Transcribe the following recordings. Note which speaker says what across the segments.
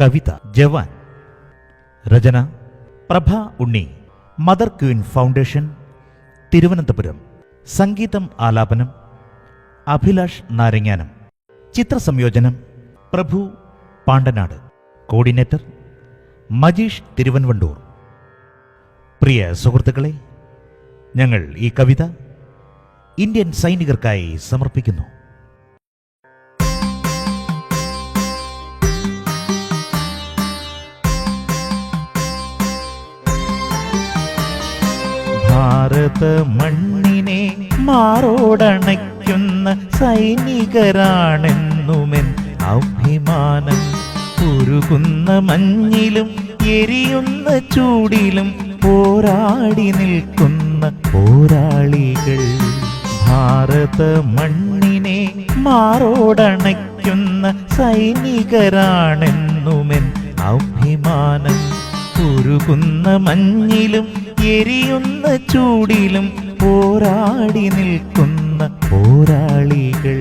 Speaker 1: കവിത ജവാൻ. രചന Prabha Unni. Mother queen foundation Thiruvananthapuram. സംഗീതം ആലാപനം അഭിലാഷ് നാരങ്ങാനം. ചിത്രസംയോജനം പ്രഭു പാണ്ടനാട്. കോർഡിനേറ്റർ മജീഷ് തിരുവൻവണ്ടൂർ പ്രിയ സുഹൃത്തുക്കളെ ഞങ്ങൾ ഈ കവിത ഇന്ത്യൻ സൈനികർക്കായി സമർപ്പിക്കുന്നു. ഭാരത മണ്ണിനെ മാറോടണയ്ക്കുന്ന സൈനികരാണെന്നുമെൻ അഭിമാനം. ഉരുകുന്ന മഞ്ഞിലും എരിയുന്ന ചൂടിലും പോരാടി നിൽക്കുന്ന പോരാളികൾ. ഭാരത മണ്ണിനെ മാറോടണയ്ക്കുന്ന സൈനികരാണെന്നുമെൻ അഭിമാനം. ഉരുകുന്ന മഞ്ഞിലും എരിയുന്ന ചൂടിലും പോരാടി നിൽക്കുന്ന പോരാളികൾ.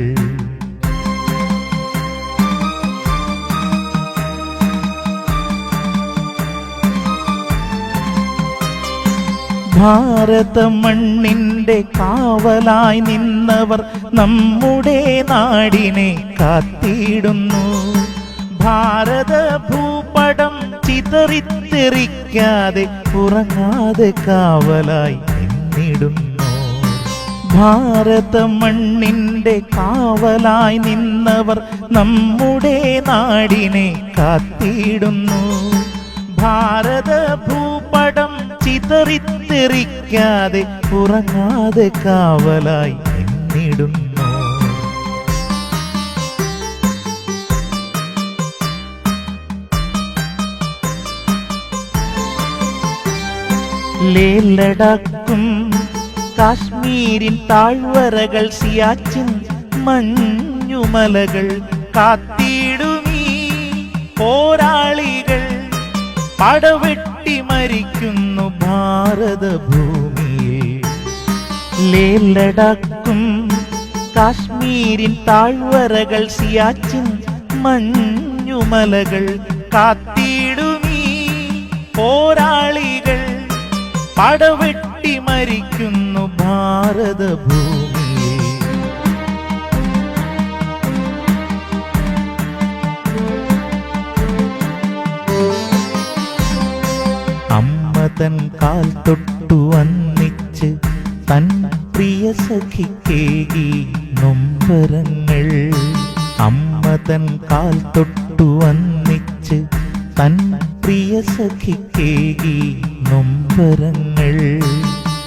Speaker 1: ഭാരത മണ്ണിന്റെ കാവലായി നിന്നവർ നമ്മുടെ നാടിനെ കാത്തിടുന്നു. ഭാരത ഭൂപടം ചിതറിത്തെറിക്കാതെ ഉറങ്ങാതെ കാവലായി നിന്നിടുന്നു. ഭാരത മണ്ണിന്റെ കാവലായി നിന്നവർ നമ്മുടെ നാടിനെ കാത്തിടുന്നു. ഭാരത ഭൂപടം ചിതറിത്തെറിക്കാതെ ഉറങ്ങാതെ കാവലായി ലേലടക്കും കാശ്മീരിൻ താഴ്വരകൾ സിയാച്ചിൻ മഞ്ഞുമലകൾ കാത്തിടുമീ പോരാളികൾ. പടവെട്ടി മരിക്കുന്നു ഭാരതഭൂമിയിൽ. ലേലടക്കും കാശ്മീരിൻ താഴ്വരകൾ സിയാച്ചിൻ മഞ്ഞുമലകൾ കാത്തിടുമീ പോരാളികൾ. പടവെട്ടി മരിക്കുന്നു ഭാരതഭൂമിയെ. അമ്മ തൻ കാൽ തൊട്ടു വന്നിച്ച് തൻ പ്രിയ സഖിക്കേകി നൊമ്പരങ്ങൾ. അമ്മ തൻ കാൽ തൊട്ടു വന്നിച്ച് തൻ പ്രിയ സഖിക്കേകി നൊമ്പരങ്ങൾ.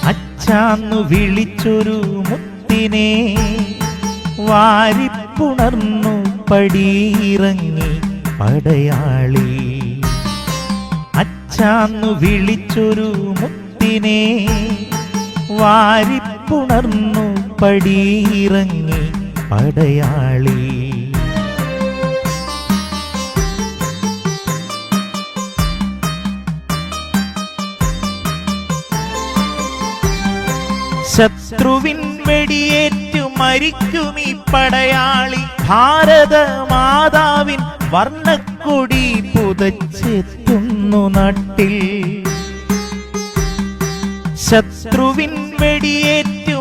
Speaker 1: അച്ചാന്നു വിളിച്ചൊരു മുത്തിനെ വാരിപ്പുണർന്നു പടിയിറങ്ങി പടയാളി. അച്ചാന്നു വിളിച്ചൊരു മുത്തിനെ വാരിപ്പുണർന്നു പടിയിറങ്ങി പടയാളി. ശത്രുവിൻ വെടിയേറ്റു ഈ പടയാളി. ഭാരത മാതാവിൻ വർണക്കൊടി പുതച്ചെത്തുന്നു നാട്ടിൽ. ശത്രുവിൻ വെടിയേറ്റു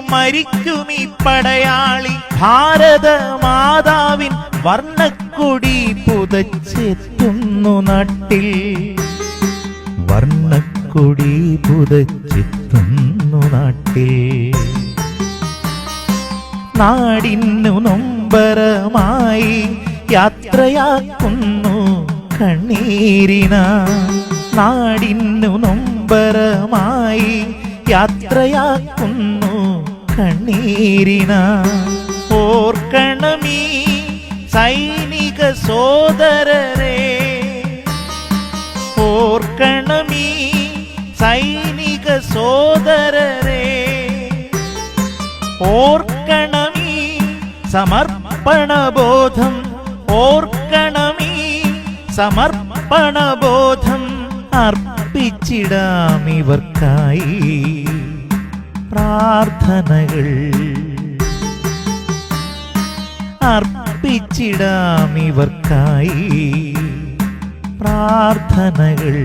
Speaker 1: ഈ പടയാളി. ഭാരത മാതാവിൻ വർണക്കൊടി പുതച്ചെത്തുന്നു നാട്ടിൽ. വർണക്കൊടി പുതച്ചെത്തുന്നു നാട്ടിൽ നാടിന്നു നൊമ്പരമായി യാത്രയാക്കുന്നു കണ്ണീരിന നാടിന്നു നൊമ്പരമായി യാത്രയാക്കുന്നു കണ്ണീരിന ഓർക്കണമീ സൈനിക സോദരരെ ഓർക്കണമീ സൈനിക സോദരരെ ഓർക്കണമീ സമർപ്പണബോധം. ഓർക്കണമീ സമർപ്പണബോധം അർപ്പിച്ചിടാം ഇവർക്കായി പ്രാർത്ഥനകൾ. അർപ്പിച്ചിടാം ഇവർക്കായി പ്രാർത്ഥനകൾ.